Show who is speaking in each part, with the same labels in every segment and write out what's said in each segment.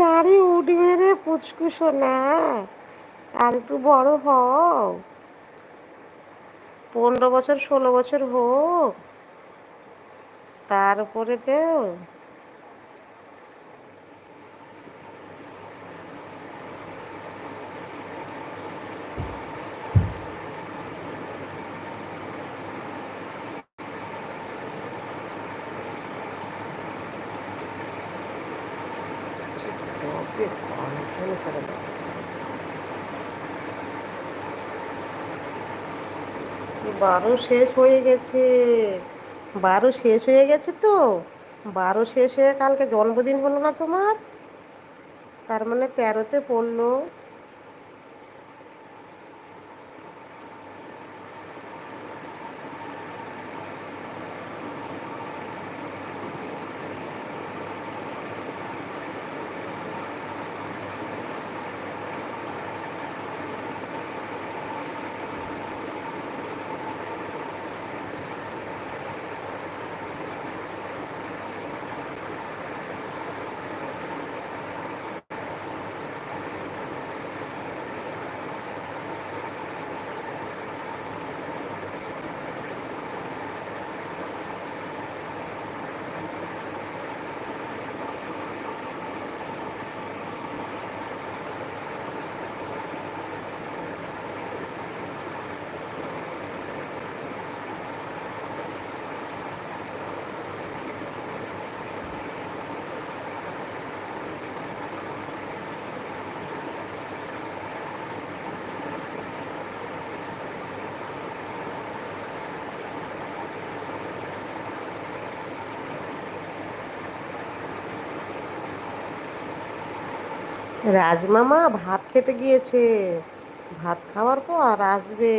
Speaker 1: দাড়ি উঠবে রে পুচকুসো না আর একটু বড় হও। পনেরো বছর, ষোলো বছর হোক, তার উপরে দেও। বারো শেষ হয়ে গেছে। বারো শেষ হয়ে গেছে তো? বারো শেষ হয়ে কালকে জন্মদিন হলো না তোমার? তার মানে তেরোতে পড়ল। রাজমামা ভাত খেতে গিয়েছে। ভাত খাওয়ার পর আসবে।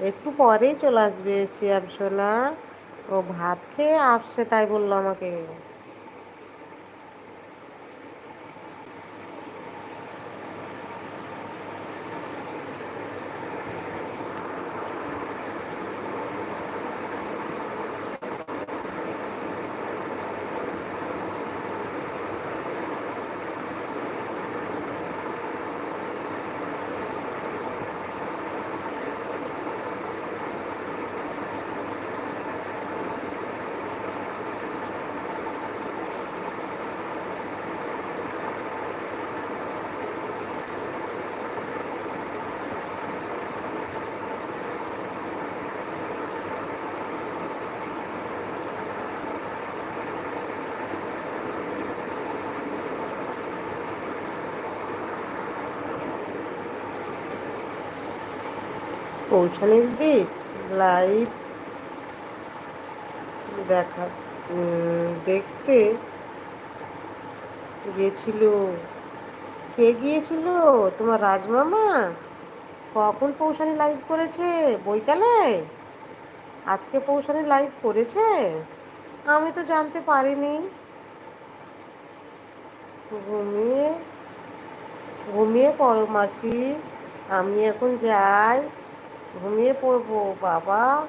Speaker 1: একটু পরেই চলে আসবে, শিয়াম সোনা। ও ভাত খেয়ে আসছে, তাই বলল আমাকে। পৌঁছানির দিক লাইভ দেখা দেখতে গিয়েছিল। কে গিয়েছিল? তোমার রাজমামা? কখন পৌঁছানি লাইভ করেছে? বৈকালে? আজকে পৌঁছানি লাইভ করেছে? আমি তো জানতে পারিনি। ঘুমিয়ে ঘুমিয়ে পড়ো মাসি, আমি এখন যাই। ঘুমিয়ে পড়ব, বাবা।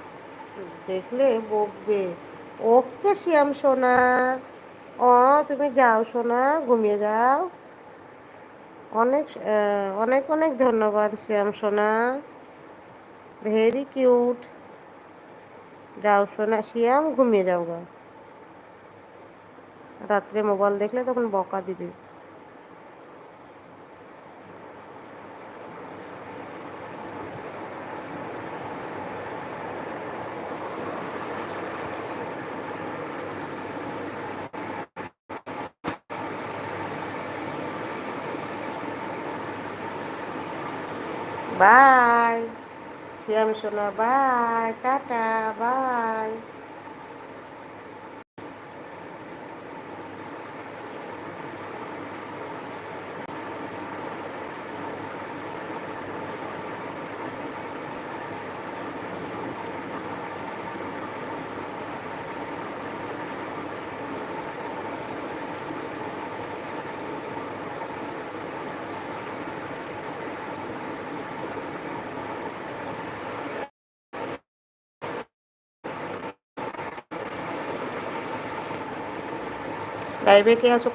Speaker 1: দেখলে বকবে। ওকে শ্যাম সোনা। ও তুমি যাও, সোনা, ঘুমিয়ে যাও। অনেক অনেক অনেক ধন্যবাদ, শ্যাম, সোনা। Very cute. যাও, সোনা। শ্যাম, ঘুমিয়ে যাও গা। রাত্রে মোবাইল দেখলে তখন বকা দিবে। বাই শ্যাম সোনা বাই টাটা বাই লাইভে কে আছো